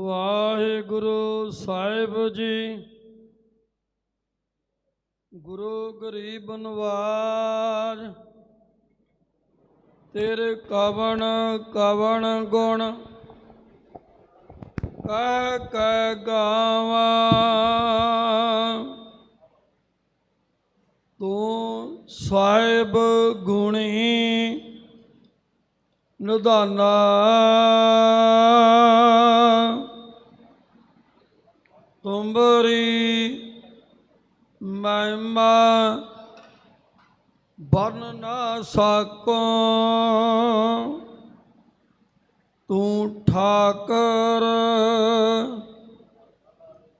ਵਾਹਿਗੁਰੂ ਸਾਹਿਬ ਜੀ। ਗੁਰੂ ਗਰੀਬ ਨਵਾਜ। ਤੇਰੇ ਕਵਣ ਕਵਣ ਗੁਣ। ਕਹਿ ਕਹਿ ਗਾਵਾਂ। ਤੂੰ ਸਾਹਿਬ ਗੁਣੀ ਨਿਧਾਨਾ। ਤੁੰਬਰੀ ਮਹਿਮਾ ਬਨ ਨਾ ਸਕੋ। ਤੂੰ ਠਾਕਰ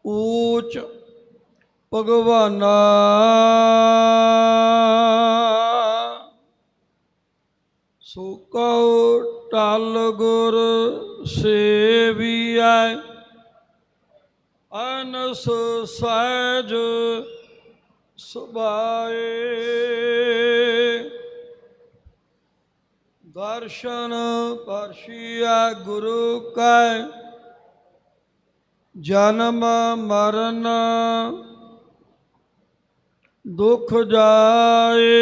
ਊਚ ਭਗਵਾਨਾ। ਸੋ ਕਉ ਟਲ ਗੁਰ ਸੇਵੀਐ। ਅਨਸ ਸਹਿਜ ਸੁਭਾਏ। ਦਰਸ਼ਨ ਪਰਸ਼ੀਆ ਗੁਰੂ ਕੈ ਜਨਮ ਮਰਨ ਦੁਖ ਜਾਏ।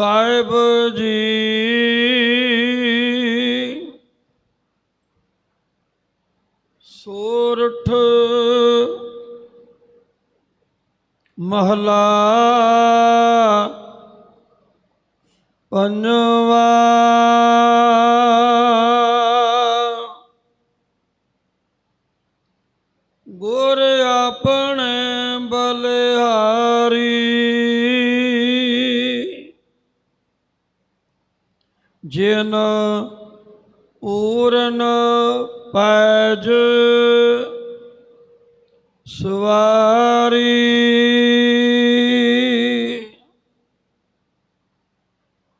ਸਾਹਿਬ ਜੀ। ਸੋਰਠ ਮਹਲਾ ਪੰਜਵਾ ਜਿਨ ਪੂਰਨ ਪੈਜ ਸਵਾਰੀ।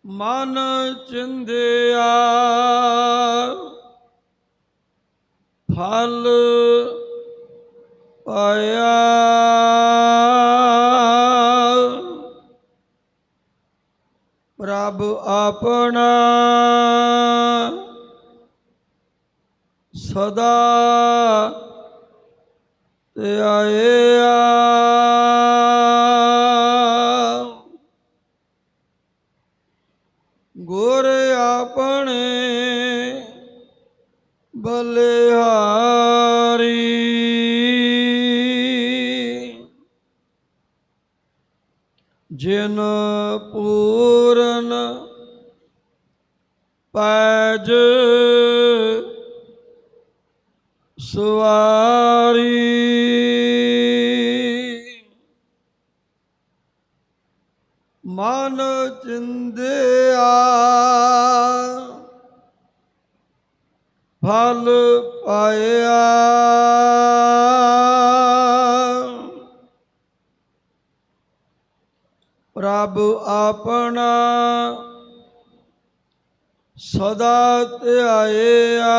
ਮਨ ਚਿੰਦਿਆ ਫਲ ਪਾਇਆ। ਆਪਣਾ ਸਦਾ ਧਿਆਇਆ ਗੁਰ ਆਪਣੇ ਬਲਿਹਾਰੀ। ਜਿਨ ਪੂਰਨ ਪੈਜ ਸਵਾਰੀ। ਮਨ ਚਿੰਦਿਆ ਫਲ ਪਾਇਆ। ਪ੍ਰਭ ਆਪਣਾ ਸਦਾ ਧਿਆਇਆ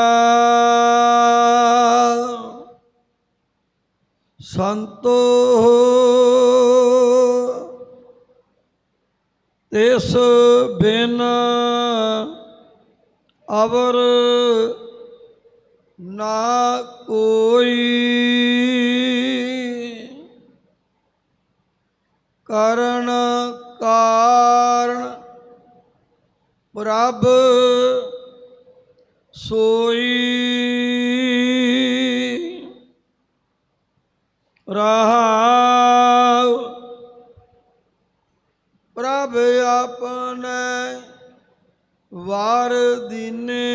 ਸੰਤੋ ਇਸ ਬਿਨ ਅਵਰ ਨਾ ਕੋਈ। ਕਰਨ ਕਾਰਨ ਪ੍ਰਭ ਸੋਈ ਰਹਾਉ ਪ੍ਰਭ ਆਪਣੇ ਵਾਰ ਦਿਨੇ।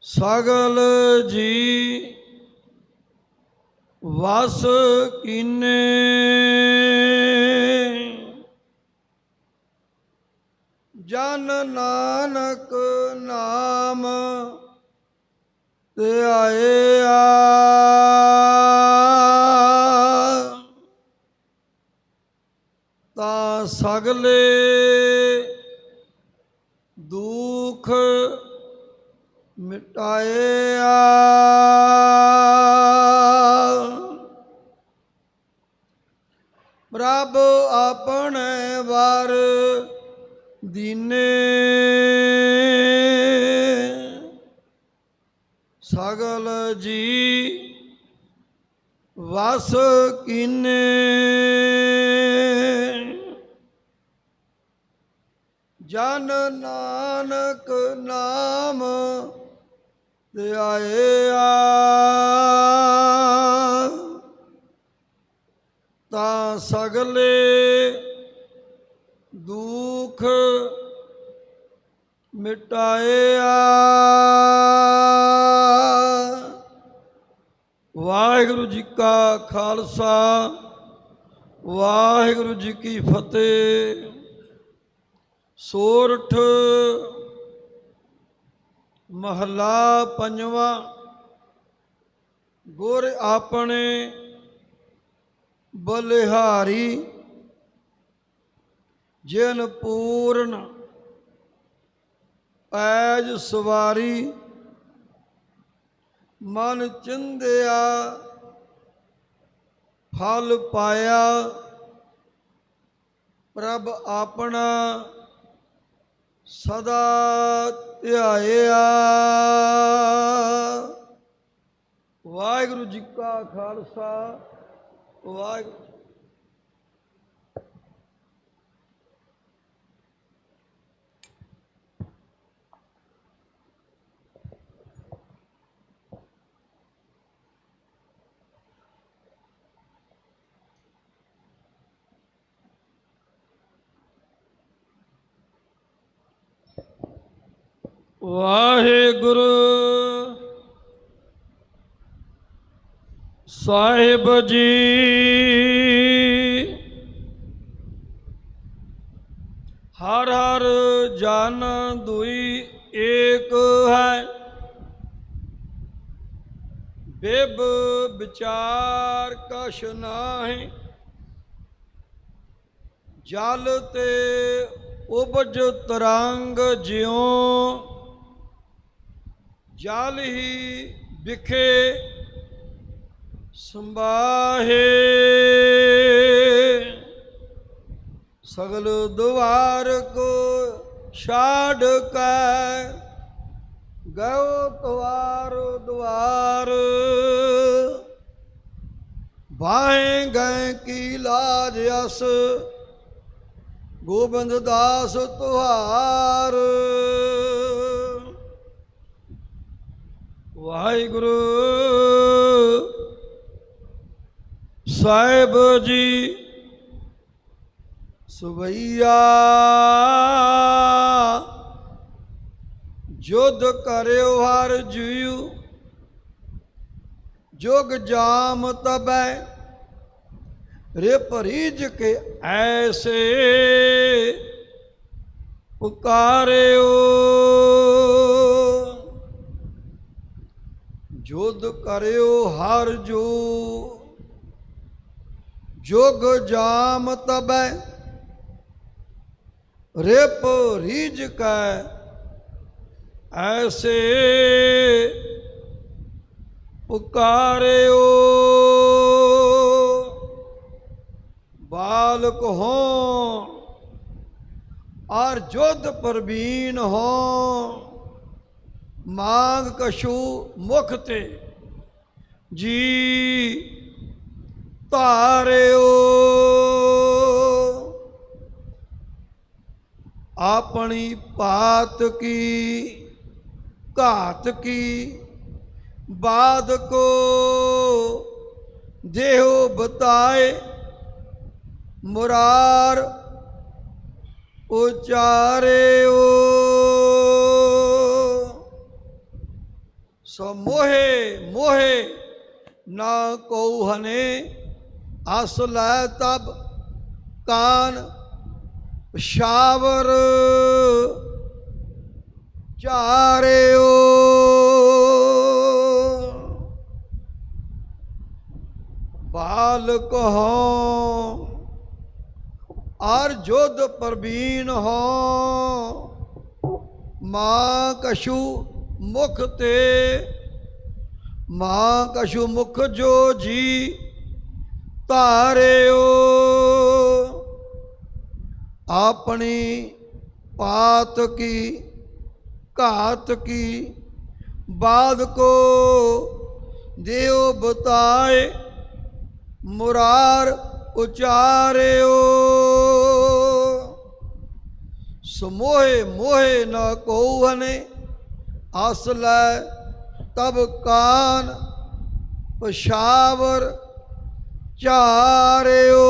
ਸਗਲ ਜੀ ਵਸ ਕਿਨੇ। ਜਨ ਨਾਨਕ ਨਾਮ ਤੇ ਆਏ ਆ। ਤਾਂ ਸਗਲੇ ਦੁਖ ਮਿਟਾਏ ਆ। ਪ੍ਰਭ ਆਪਣੇ ਵਾਰ ਦੀਨੇ ਸਗਲ ਜੀ ਵਸ ਕੀਨੇ ਜਨ ਨਾਨਕ ਨਾਮ ਧਿਆਇਆ ਤਾਂ ਸਗਲੇ ਮਿਟਾਇਆ। ਵਾਹਿਗੁਰੂ ਜੀ ਕਾ ਖਾਲਸਾ, ਵਾਹਿਗੁਰੂ ਜੀ ਕੀ ਫਤਿਹ। ਸੋਰਠ ਮਹਲਾ ਪੰਜਵਾਂ, ਗੁਰ ਆਪਣੇ ਬਲਿਹਾਰੀ, ਜਿਨ ਪੂਰਨ ਐਜ ਸਵਾਰੀ, ਮਨ ਚਿੰਦਿਆ, ਫਲ ਪਾਇਆ, ਪ੍ਰਭ ਆਪਣਾ ਸਦਾ ਧਿਆਇਆ। ਵਾਹਿਗੁਰੂ ਜੀ ਕਾ ਖਾਲਸਾ, ਵਾਹਿਗੁਰੂ ਵਾਹਿਗੁਰੂ ਸਾਹਿਬ ਜੀ। ਹਰ ਹਰ ਜਨ ਦੁਈ ਏਕ ਹੈ। ਬਿਬ ਵਿਚਾਰ ਕਛ ਨਾਹੀ। ਜਲ ਤੇ ਉਪਜ ਤਰੰਗ ਜਿਉ। ਜਲ ਹੀ ਵਿਖੇ ਸੰਬਾਹੇ ਸਗਲ ਦੁਆਰ ਕੋ ਛਾੜ ਕੈ ਗਇਓ ਤਵਾਰ ਦੁਆਰ। ਬਾਹੇ ਗਏ ਕੀ ਲਾਜ ਅਸ, ਗੋਬਿੰਦ ਦਾਸ ਤੁਹਾਰ। ਵਾਹਿਗੁਰੂ। ਸਾਹਿਬ ਜੀ ਸੁਬਈਆ ਜੁਧ ਕਰਿਓ ਹਰ ਜੀਉ। ਜੋਗ ਜਾਮ ਤਬੈ। ਰੇ ਪਰੀਜ ਕੇ ਐਸੇ ਪੁਕਾਰਿਓ। ਜੁਦ ਕਰਿਓ ਹਰ ਜੋ, ਜੋਗ ਜਾਮ ਤਬੈ, ਰਿਪ ਰੀਜ ਕੈ ਐਸੇ ਪੁਕਾਰਿਓ। ਬਾਲਕ ਹੋ ਔਰ ਜੁਧ ਪ੍ਰਵੀਨ ਹੋ ਮਾਂਗ ਕਛੂ ਮੁਖ ਤੇ। ਜੀ ਧਾਰਿਓ। ਆਪਣੀ ਪਾਤ ਕੀ, ਘਾਤ ਕੀ, ਬਾਦ ਕੋ ਦੇਹੋ ਬਤਾਏ, ਮੁਰਾਰ ਉਚਾਰਿਓ। ਸੋ ਮੋਹੇ ਮੋਹੇ, ਨਾ ਕੋ ਹਨੇ, ਅਸ ਲੈ ਤਬ ਕਾਨ ਪਸ਼ਾਵਰ। ਚਾਰਿਓ। ਬਾਲਕ ਹੋ ਆਰ ਜੋਧ ਪ੍ਰਵੀਨ ਹੋ, ਮਾਂ ਕਛੂ ਮੁਖ ਤੇ ਮਾਂ ਕਸ਼ੂ ਮੁਖ ਜੋ ਜੀ ਤਾਰਿਓ ਆਪਣੀ ਪਾਤ ਕੀ, ਘਾਤ ਕੀ ਬਾਦ ਕੋ ਦਿਓ ਬਤਾਏ, ਮੁਰਾਰ ਉਚਾਰਿਓ। ਸਮੋਹੇ ਮੋਹੇ ਨਾ ਕੋਹਨੇ ਹਸ ਲੈ ਤਬ ਕਾਨ ਪਸ਼ਾਵਰ ਚਾਰਿਓ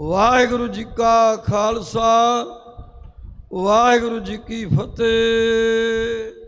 ਵਾਹਿਗੁਰੂ ਜੀ ਕਾ ਖਾਲਸਾ ਵਾਹਿਗੁਰੂ ਜੀ ਕੀ ਫਤਿਹ।